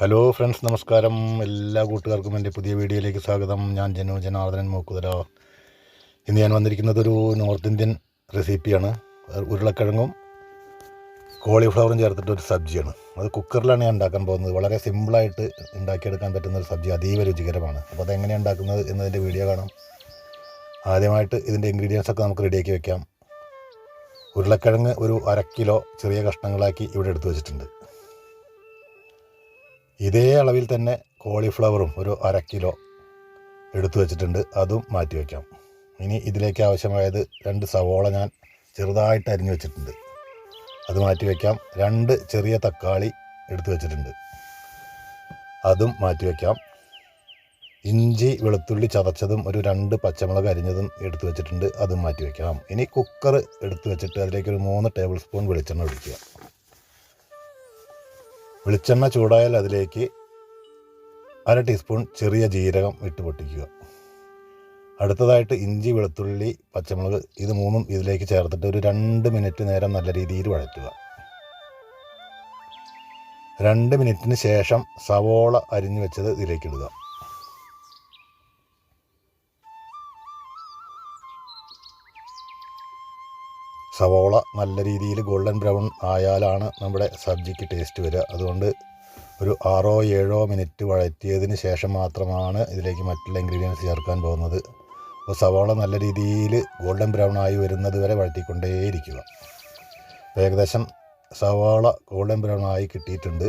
Hello friends നമസ്കാരം. എല്ലാ കൂട്ടുകാർക്കും എന്റെ പുതിയ വീഡിയോയിലേക്ക് സ്വാഗതം. ഞാൻ ജനു ജനാർദ്ദനൻ മൂക്കുതല. ഇന്ന് ഞാൻ വന്നിരിക്കുന്നത് ഒരു നോർത്ത് ഇന്ത്യൻ റെസിപ്പിയാണ് ഉരുളക്കിഴങ്ങും കോളിഫ്ലവറും ചേർത്തിട്ട് ഒരു സബ്ജിയാണ്. അത് കുക്കറിലാണ് ഞാൻ ഉണ്ടാക്കാൻ പോകുന്നത്. വളരെ സിമ്പിളായിട്ട് ഉണ്ടാക്കിയെടുക്കാൻ പറ്റുന്ന ഒരു സബ്ജി അതീവ രുചികരമാണ്. അപ്പോൾ അതെങ്ങനെയാണ് ഉണ്ടാക്കുന്നത് എന്നതിന്റെ വീഡിയോ കാണാം. ആദ്യമായിട്ട് ഇതിന്റെ ഇൻഗ്രീഡിയൻസ് ഒക്കെ നമുക്ക് റെഡിയാക്കി വെക്കാം. ഉരുളക്കിഴങ്ങ് ഒരു അര കിലോ ചെറിയ കഷ്ണങ്ങളാക്കി ഇവിടെ എടുത്തു വെച്ചിട്ടുണ്ട്. ഇതേ അളവിൽ തന്നെ കോളിഫ്ലവറും ഒരു അര കിലോ എടുത്തു വെച്ചിട്ടുണ്ട്. അതും മാറ്റി വയ്ക്കാം. ഇനി ഇതിലേക്ക് ആവശ്യമായത് രണ്ട് സവോള ഞാൻ ചെറുതായിട്ട് അരിഞ്ഞു വെച്ചിട്ടുണ്ട്. അത് മാറ്റി വയ്ക്കാം. രണ്ട് ചെറിയ തക്കാളി എടുത്തു വെച്ചിട്ടുണ്ട്. അതും മാറ്റി വയ്ക്കാം. ഇഞ്ചി വെളുത്തുള്ളി ചതച്ചതും ഒരു രണ്ട് പച്ചമുളക് അരിഞ്ഞതും എടുത്തു വെച്ചിട്ടുണ്ട്. അതും മാറ്റി വയ്ക്കാം. ഇനി കുക്കർ എടുത്തു വെച്ചിട്ട് അതിലേക്ക് ഒരു മൂന്ന് ടേബിൾ സ്പൂൺ വെളിച്ചെണ്ണ ഒഴിക്കുക. വെളിച്ചെണ്ണ ചൂടായാൽ അതിലേക്ക് അര ടീസ്പൂൺ ചെറിയ ജീരകം ഇട്ട് പൊട്ടിക്കുക. അടുത്തതായിട്ട് ഇഞ്ചി വെളുത്തുള്ളി പച്ചമുളക് ഇത് മൂന്നും ഇതിലേക്ക് ചേർത്തിട്ട് ഒരു രണ്ട് മിനിറ്റ് നേരം നല്ല രീതിയിൽ വഴറ്റുക. രണ്ട് മിനിറ്റിന് ശേഷം സവോള അരിഞ്ഞു വെച്ചത് ഇതിലേക്ക് ഇടുക. സവോള നല്ല രീതിയിൽ ഗോൾഡൻ ബ്രൗൺ ആയാലാണ് നമ്മുടെ സബ്ജിക്ക് ടേസ്റ്റ് വരിക. അതുകൊണ്ട് ഒരു ആറോ ഏഴോ മിനിറ്റ് വഴറ്റിയതിന് ശേഷം മാത്രമാണ് ഇതിലേക്ക് മറ്റുള്ള ഇൻഗ്രീഡിയൻസ് ചേർക്കാൻ പോകുന്നത്. അപ്പോൾ സവോള നല്ല രീതിയിൽ ഗോൾഡൻ ബ്രൗൺ ആയി വരുന്നത് വരെ വഴറ്റിക്കൊണ്ടേയിരിക്കുക. ഏകദേശം സവാള ഗോൾഡൻ ബ്രൗൺ ആയി കിട്ടിയിട്ടുണ്ട്.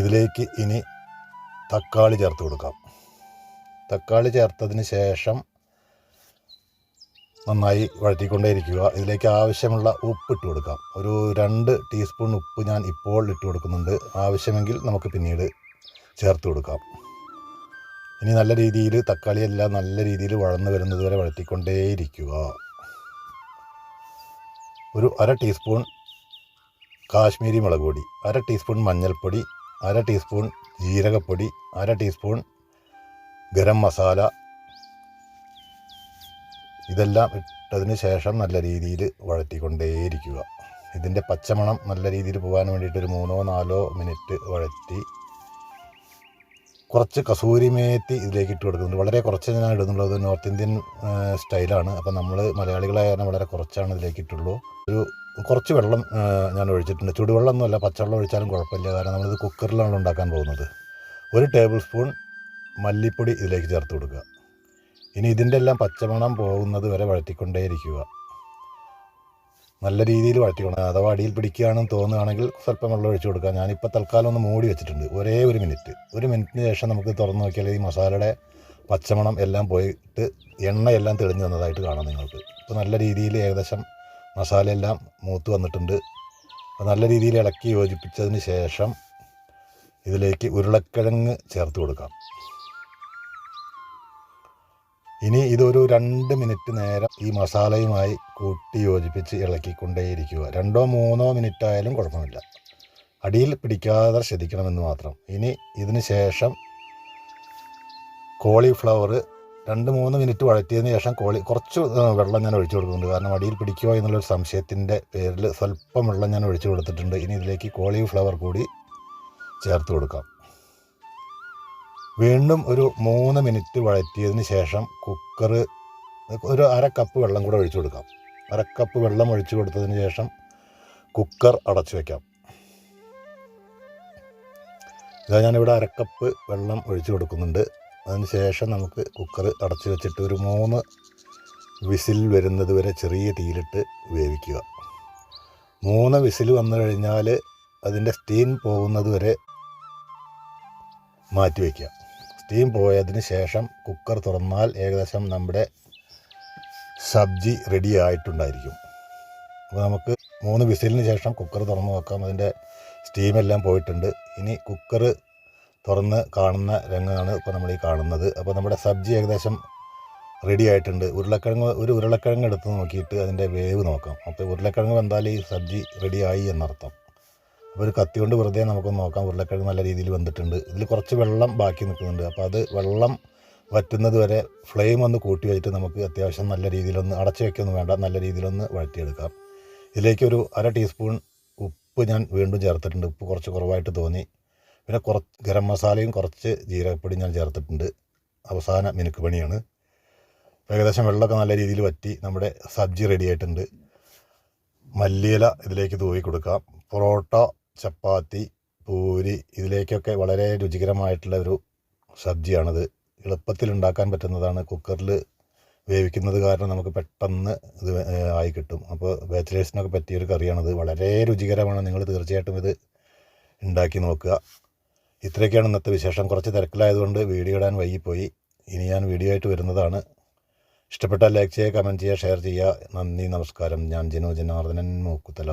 ഇതിലേക്ക് ഇനി തക്കാളി ചേർത്ത് കൊടുക്കാം. തക്കാളി ചേർത്തതിന് ശേഷം നന്നായി വഴറ്റിക്കൊണ്ടേയിരിക്കുക. ഇതിലേക്ക് ആവശ്യമുള്ള ഉപ്പ് ഇട്ട് കൊടുക്കാം. ഒരു രണ്ട് ടീസ്പൂൺ ഉപ്പ് ഞാൻ ഇപ്പോൾ ഇട്ട് കൊടുക്കുന്നുണ്ട്. ആവശ്യമെങ്കിൽ നമുക്ക് പിന്നീട് ചേർത്ത് കൊടുക്കാം. ഇനി നല്ല രീതിയിൽ തക്കാളിയെല്ലാം നല്ല രീതിയിൽ വഴന്നു വരുന്നത് വരെ വഴറ്റിക്കൊണ്ടേയിരിക്കുക. ഒരു അര ടീസ്പൂൺ കാശ്മീരി മുളക് പൊടി അര ടീസ്പൂൺ മഞ്ഞൾപ്പൊടി അര ടീസ്പൂൺ ജീരകപ്പൊടി അര ടീസ്പൂൺ ഗരം മസാല ഇതെല്ലാം ഇട്ടതിന് ശേഷം നല്ല രീതിയിൽ വഴറ്റിക്കൊണ്ടേയിരിക്കുക. ഇതിന്റെ പച്ചമണം നല്ല രീതിയിൽ പോകാൻ വേണ്ടിയിട്ട് ഒരു മൂന്നോ നാലോ മിനിറ്റ് വഴറ്റി കുറച്ച് കസൂരി മേത്തി ഇതിലേക്ക് ഇട്ട് കൊടുക്കുന്നുണ്ട്. വളരെ കുറച്ച് ഞാൻ ഇടുന്നുള്ളത് നോർത്ത് ഇന്ത്യൻ സ്റ്റൈലാണ്. അപ്പോൾ നമ്മൾ മലയാളികളായ കാരണം വളരെ കുറച്ചാണ് ഇതിലേക്ക് ഇട്ടുള്ളൂ. ഒരു കുറച്ച് വെള്ളം ഞാൻ ഒഴിച്ചിട്ടുണ്ട്. ചുടുവെള്ളമൊന്നുമല്ല പച്ചവെള്ളം ഒഴിച്ചാലും കുഴപ്പമില്ല. കാരണം നമ്മളിത് കുക്കറിലാണ് ഉണ്ടാക്കാൻ പോകുന്നത്. ഒരു ടേബിൾ സ്പൂൺ മല്ലിപ്പൊടി ഇതിലേക്ക് ചേർത്ത് കൊടുക്കുക. ഇനി ഇതിന്റെ എല്ലാം പച്ചമണം പോകുന്നത് വരെ വഴറ്റിക്കൊണ്ടേയിരിക്കുക. നല്ല രീതിയിൽ വഴറ്റിക്കൊണ്ട് അഥവാ അടിയിൽ പിടിക്കുകയാണെന്ന് തോന്നുകയാണെങ്കിൽ സ്വല്പം വെള്ളം ഒഴിച്ചു കൊടുക്കുക. ഞാനിപ്പോൾ തൽക്കാലം ഒന്ന് മൂടി വെച്ചിട്ടുണ്ട്. ഒരേ ഒരു മിനിറ്റ്. ഒരു മിനിറ്റിന് ശേഷം നമുക്ക് തുറന്ന് നോക്കിയാൽ ഈ മസാലയുടെ പച്ചമണം എല്ലാം പോയിട്ട് എണ്ണയെല്ലാം തെളിഞ്ഞു വന്നതായിട്ട് കാണാം നിങ്ങൾക്ക്. ഇപ്പോൾ നല്ല രീതിയിൽ ഏകദേശം മസാലയെല്ലാം മൂത്ത് വന്നിട്ടുണ്ട്. അപ്പോൾ നല്ല രീതിയിൽ ഇളക്കി യോജിപ്പിച്ചതിന് ശേഷം ഇതിലേക്ക് ഉരുളക്കിഴങ്ങ് ചേർത്ത് കൊടുക്കാം. ഇനി ഇതൊരു രണ്ട് മിനിറ്റ് നേരം ഈ മസാലയുമായി കൂട്ടി യോജിപ്പിച്ച് ഇളക്കിക്കൊണ്ടേയിരിക്കുക. രണ്ടോ മൂന്നോ മിനിറ്റ് ആയാലും കുഴപ്പമില്ല. അടിയിൽ പിടിക്കാതെ ശ്രദ്ധിക്കണമെന്ന് മാത്രം. ഇനി ഇതിന് ശേഷം കോളിഫ്ലവർ രണ്ട് മൂന്ന് മിനിറ്റ് വഴറ്റിയതിന് ശേഷം കോളി കുറച്ച് വെള്ളം ഞാൻ ഒഴിച്ചു കൊടുക്കുന്നുണ്ട്. കാരണം അടിയിൽ പിടിക്കുമോ എന്നുള്ളൊരു സംശയത്തിന്റെ പേരിൽ സ്വല്പം വെള്ളം ഞാൻ ഒഴിച്ചു കൊടുത്തിട്ടുണ്ട്. ഇനി ഇതിലേക്ക് കോളിഫ്ലവർ കൂടി ചേർത്ത് കൊടുക്കാം. വീണ്ടും ഒരു മൂന്ന് മിനിറ്റ് വഴറ്റിയതിന് ശേഷം കുക്കർ ഒരു അര കപ്പ് വെള്ളം കൂടെ ഒഴിച്ചു കൊടുക്കാം. അര കപ്പ് വെള്ളം ഒഴിച്ചു കൊടുത്തതിന് ശേഷം കുക്കർ അടച്ചു വയ്ക്കാം ഇതാ ഞാനിവിടെ അരക്കപ്പ് വെള്ളം ഒഴിച്ചു കൊടുക്കുന്നുണ്ട്. അതിന് ശേഷം നമുക്ക് കുക്കർ അടച്ചു വെച്ചിട്ട് ഒരു മൂന്ന് വിസിൽ വരുന്നത് വരെ ചെറിയ തീയിലിട്ട് വേവിക്കുക. മൂന്ന് വിസിൽ വന്നു കഴിഞ്ഞാൽ അതിന്റെ സ്റ്റീം പോകുന്നത് വരെ മാറ്റി വയ്ക്കുക സ്റ്റീം പോയതിന് ശേഷം കുക്കർ തുറന്നാൽ ഏകദേശം നമ്മുടെ സബ്ജി റെഡി ആയിട്ടുണ്ടായിരിക്കും. അപ്പോൾ നമുക്ക് മൂന്ന് വിസിലിന് ശേഷം കുക്കർ തുറന്ന് നോക്കാം. അതിന്റെ സ്റ്റീമെല്ലാം പോയിട്ടുണ്ട്. ഇനി കുക്കർ തുറന്ന് കാണുന്ന രംഗമാണ് ഇപ്പോൾ നമ്മൾ ഈ കാണുന്നത്. അപ്പോൾ നമ്മുടെ സബ്ജി ഏകദേശം റെഡി ആയിട്ടുണ്ട്. ഉരുളക്കിഴങ്ങ് ഒരു ഉരുളക്കിഴങ്ങ് എടുത്ത് നോക്കിയിട്ട് അതിന്റെ വേവ് നോക്കാം. അപ്പോൾ ഉരുളക്കിഴങ്ങ് വന്നാൽ ഈ സബ്ജി റെഡിയായി എന്നർത്ഥം. അപ്പോൾ ഒരു കത്തി കൊണ്ട് വെറുതെ നമുക്കൊന്ന് നോക്കാം. ഉരുളക്കിഴങ്ങ് നല്ല രീതിയിൽ വെന്തിട്ടുണ്ട്. ഇതിൽ കുറച്ച് വെള്ളം ബാക്കി നിൽക്കുന്നുണ്ട്. അപ്പോൾ അത് വെള്ളം വറ്റുന്നത് വരെ ഫ്ലെയിം ഒന്ന് കൂട്ടി വെച്ചിട്ട് നമുക്ക് അത്യാവശ്യം നല്ല രീതിയിലൊന്ന് അടച്ചു വയ്ക്കൊന്നും വേണ്ട. നല്ല രീതിയിലൊന്ന് വഴറ്റിയെടുക്കാം. ഇതിലേക്ക് ഒരു അര ടീസ്പൂൺ ഉപ്പ് ഞാൻ വീണ്ടും ചേർത്തിട്ടുണ്ട്. ഉപ്പ് കുറച്ച് കുറവായിട്ട് തോന്നി. പിന്നെ കുറച്ച് ഗരം മസാലയും കുറച്ച് ജീരകപ്പൊടി ഞാൻ ചേർത്തിട്ടുണ്ട്. അവസാന മിനുക്ക് പണിയാണ്. ഏകദേശം വെള്ളമൊക്കെ നല്ല രീതിയിൽ വറ്റി നമ്മുടെ സബ്ജി റെഡി ആയിട്ടുണ്ട്. മല്ലിയില ഇതിലേക്ക് തൂവി കൊടുക്കാം. പൊറോട്ട ചപ്പാത്തി പൂരി ഇതിലേക്കൊക്കെ വളരെ രുചികരമായിട്ടുള്ള ഒരു സബ്ജിയാണത്. എളുപ്പത്തിൽ ഉണ്ടാക്കാൻ പറ്റുന്നതാണ്. കുക്കറിൽ വേവിക്കുന്നത് കാരണം നമുക്ക് പെട്ടെന്ന് ഇത് ആയി കിട്ടും. അപ്പോൾ ബാച്ചിലേഴ്സിനൊക്കെ പറ്റിയൊരു കറിയാണത്. വളരെ രുചികരമാണ്. നിങ്ങൾ തീർച്ചയായിട്ടും ഇത് ഉണ്ടാക്കി നോക്കുക. ഇത്രയൊക്കെയാണ് ഇന്നത്തെ വിശേഷം. കുറച്ച് തിരക്കിലായതുകൊണ്ട് വീഡിയോ ഇടാൻ വൈകിപ്പോയി. ഇനി ഞാൻ വീഡിയോ ആയിട്ട് വരുന്നതാണ്. ഇഷ്ടപ്പെട്ടാൽ ലൈക്ക് ചെയ്യുക കമന്റ് ചെയ്യുക ഷെയർ ചെയ്യുക. നന്ദി നമസ്കാരം. ഞാൻ ജിനു ജനാർദ്ദനൻ മൂക്കുത്തല.